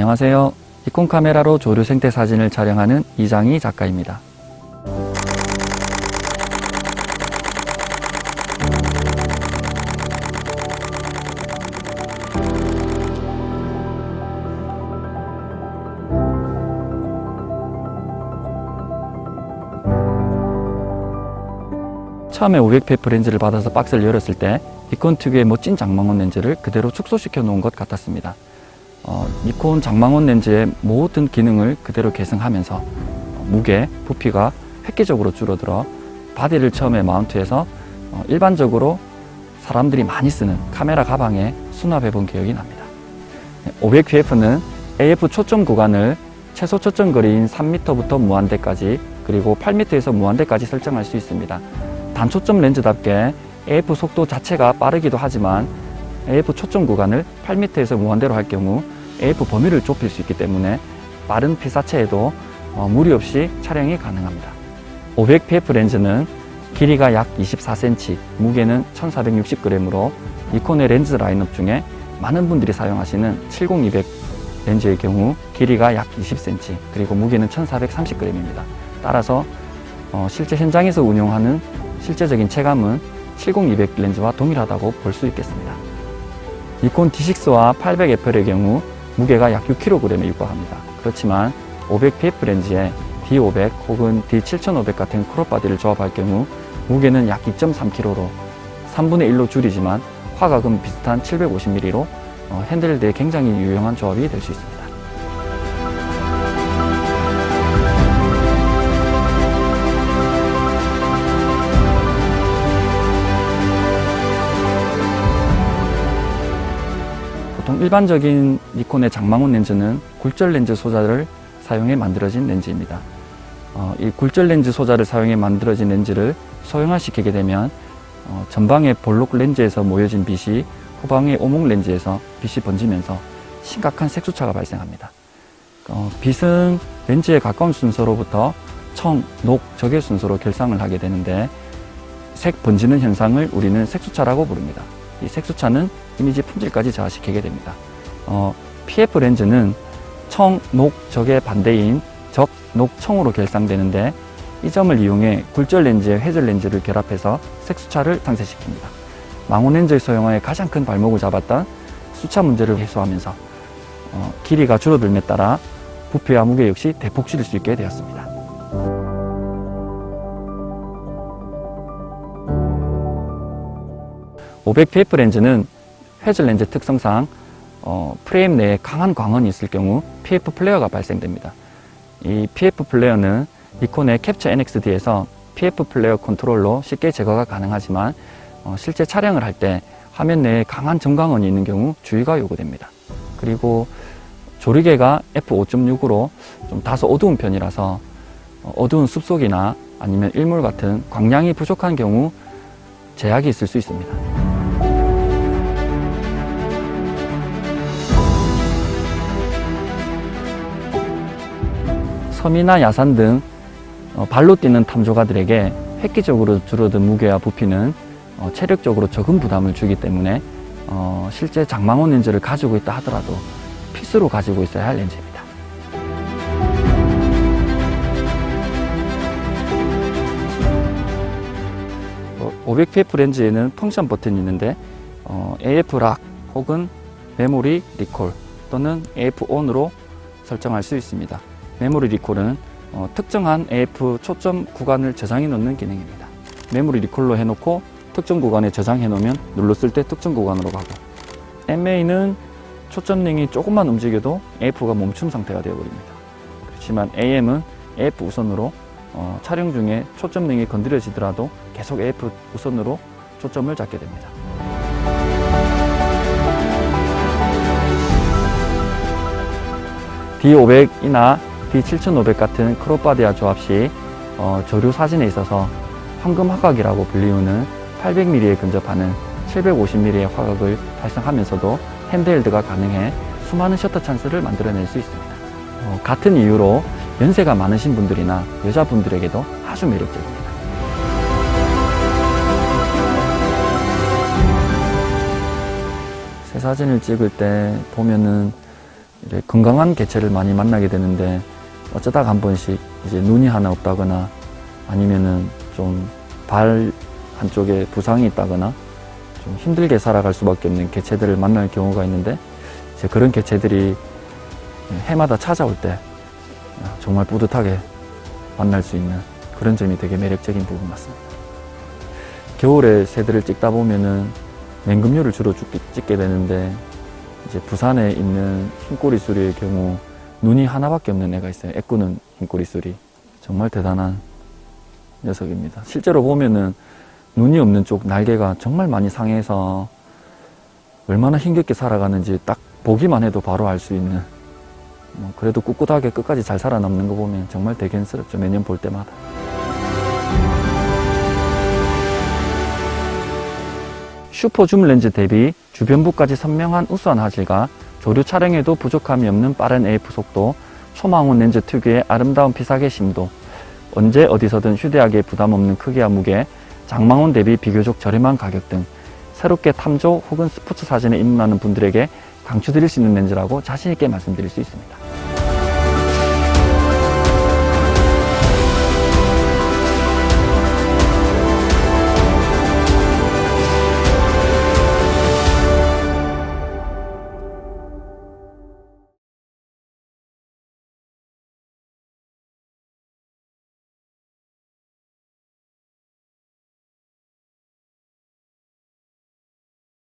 안녕하세요. 니콘 카메라로 조류 생태 사진을 촬영하는 이장희 작가입니다. 처음에 500페프 렌즈를 받아서 박스를 열었을 때 니콘 특유의 멋진 장망원 렌즈를 그대로 축소시켜 놓은 것 같았습니다. 어, 니콘 장망원 렌즈의 모든 기능을 그대로 계승하면서 어, 무게, 부피가 획기적으로 줄어들어 바디를 처음에 마운트해서 어, 일반적으로 사람들이 많이 쓰는 카메라 가방에 수납해 본 기억이 납니다. 500pf는 AF 초점 구간을 최소 초점 거리인 3m부터 무한대까지 그리고 8m에서 무한대까지 설정할 수 있습니다. 단초점 렌즈답게 AF 속도 자체가 빠르기도 하지만 AF 초점 구간을 8m에서 무한대로 할 경우 AF 범위를 좁힐 수 있기 때문에 빠른 피사체에도 어, 무리 없이 촬영이 가능합니다. 500pf 렌즈는 길이가 약 24cm, 무게는 1460g으로 니콘의 렌즈 라인업 중에 많은 분들이 사용하시는 70200 렌즈의 경우 길이가 약 20cm, 그리고 무게는 1430g입니다. 따라서 어, 실제 현장에서 운용하는 실제적인 체감은 70200 렌즈와 동일하다고 볼 수 있겠습니다. 니콘 D6와 800FL의 경우 무게가 약 6kg에 육박합니다. 그렇지만 500pf 렌즈에 D500 혹은 D7500 같은 크롭 바디를 조합할 경우 무게는 약 2.3kg로 3분의 1로 줄이지만 화각은 비슷한 750mm로 어, 핸들대에 굉장히 유용한 조합이 될 수 있습니다. 보통 일반적인 니콘의 장망원 렌즈는 굴절 렌즈 소자를 사용해 만들어진 렌즈입니다. 어, 이 굴절 렌즈 소자를 사용해 만들어진 렌즈를 소형화시키게 되면 어, 전방의 볼록 렌즈에서 모여진 빛이 후방의 오목 렌즈에서 빛이 번지면서 심각한 색수차가 발생합니다. 어, 빛은 렌즈에 가까운 순서로부터 청, 녹, 적의 순서로 결상을 하게 되는데 색 번지는 현상을 우리는 색수차라고 부릅니다. 이 색수차는 이미지 품질까지 저하시키게 됩니다. 어, PF 렌즈는 청, 녹, 적의 반대인 적, 녹, 청으로 결상되는데 이 점을 이용해 굴절 렌즈에 회절 렌즈를 결합해서 색수차를 상쇄시킵니다. 망원 렌즈의 소형화에 가장 큰 발목을 잡았던 수차 문제를 해소하면서 어, 길이가 줄어들에 따라 부피와 무게 역시 대폭 줄일 수 있게 되었습니다. (500pf) 렌즈는 회절 렌즈 특성상 어, 프레임 내에 강한 광원이 있을 경우 PF 플레어가 발생됩니다. 이 PF 플레어는 니콘의 캡처 NXD에서 PF 플레어 컨트롤로 쉽게 제거가 가능하지만 어, 실제 촬영을 할 때 화면 내에 강한 전광원이 있는 경우 주의가 요구됩니다. 그리고 조리개가 f5.6으로 좀 다소 어두운 편이라서 어, 어두운 숲속이나 아니면 일몰 같은 광량이 부족한 경우 제약이 있을 수 있습니다. 섬이나 야산 등 어, 발로 뛰는 탐조가들에게 획기적으로 줄어든 무게와 부피는 어, 체력적으로 적은 부담을 주기 때문에 어, 실제 장망원 렌즈를 가지고 있다 하더라도 필수로 가지고 있어야 할 렌즈입니다. 어, 500pf 렌즈에는 펑션 버튼이 있는데 어, AF 락 혹은 메모리 리콜 또는 AF 온으로 설정할 수 있습니다. 메모리 리콜은 어, 특정한 AF 초점 구간을 저장해 놓는 기능입니다. 메모리 리콜로 해놓고 특정 구간에 저장해 놓으면 눌렀을 때 특정 구간으로 가고 MA는 초점링이 조금만 움직여도 AF가 멈춤 상태가 되어버립니다. 그렇지만 AM은 AF 우선으로 어, 촬영 중에 초점링이 건드려지더라도 계속 AF 우선으로 초점을 잡게 됩니다. D500이나 D7500 같은 크롭바디와 조합 시 어, 조류 사진에 있어서 황금 화각이라고 불리우는 800mm에 근접하는 750mm의 화각을 발생하면서도 핸드헬드가 가능해 수많은 셔터 찬스를 만들어낼 수 있습니다. 어, 같은 이유로 연세가 많으신 분들이나 여자분들에게도 아주 매력적입니다. 새 사진을 찍을 때 보면은 건강한 개체를 많이 만나게 되는데 어쩌다가 한 번씩 이제 눈이 하나 없다거나 아니면은 좀 발 한쪽에 부상이 있다거나 좀 힘들게 살아갈 수밖에 없는 개체들을 만날 경우가 있는데 이제 그런 개체들이 해마다 찾아올 때 정말 뿌듯하게 만날 수 있는 그런 점이 되게 매력적인 부분 같습니다. 겨울에 새들을 찍다 보면은 맹금류를 주로 찍- 찍게 되는데 이제 부산에 있는 흰꼬리 수리의 경우 눈이 하나밖에 없는 애가 있어요. 애꾸는 흰꼬리 수리. 정말 대단한 녀석입니다. 실제로 보면은 눈이 없는 쪽 날개가 정말 많이 상해서 얼마나 힘겹게 살아가는지 딱 보기만 해도 바로 알 수 있는 뭐 그래도 꿋꿋하게 끝까지 잘 살아남는 거 보면 정말 대견스럽죠. 매년 볼 때마다. 슈퍼 줌 렌즈 대비 주변부까지 선명한 우수한 화질과 조류 촬영에도 부족함이 없는 빠른 AF 속도, 초망원 렌즈 특유의 아름다운 피사계 심도, 언제 어디서든 휴대하기에 부담 없는 크기와 무게, 장망원 대비 비교적 저렴한 가격 등 새롭게 탐조 혹은 스포츠 사진에 입문하는 분들에게 강추드릴 수 있는 렌즈라고 자신있게 말씀드릴 수 있습니다.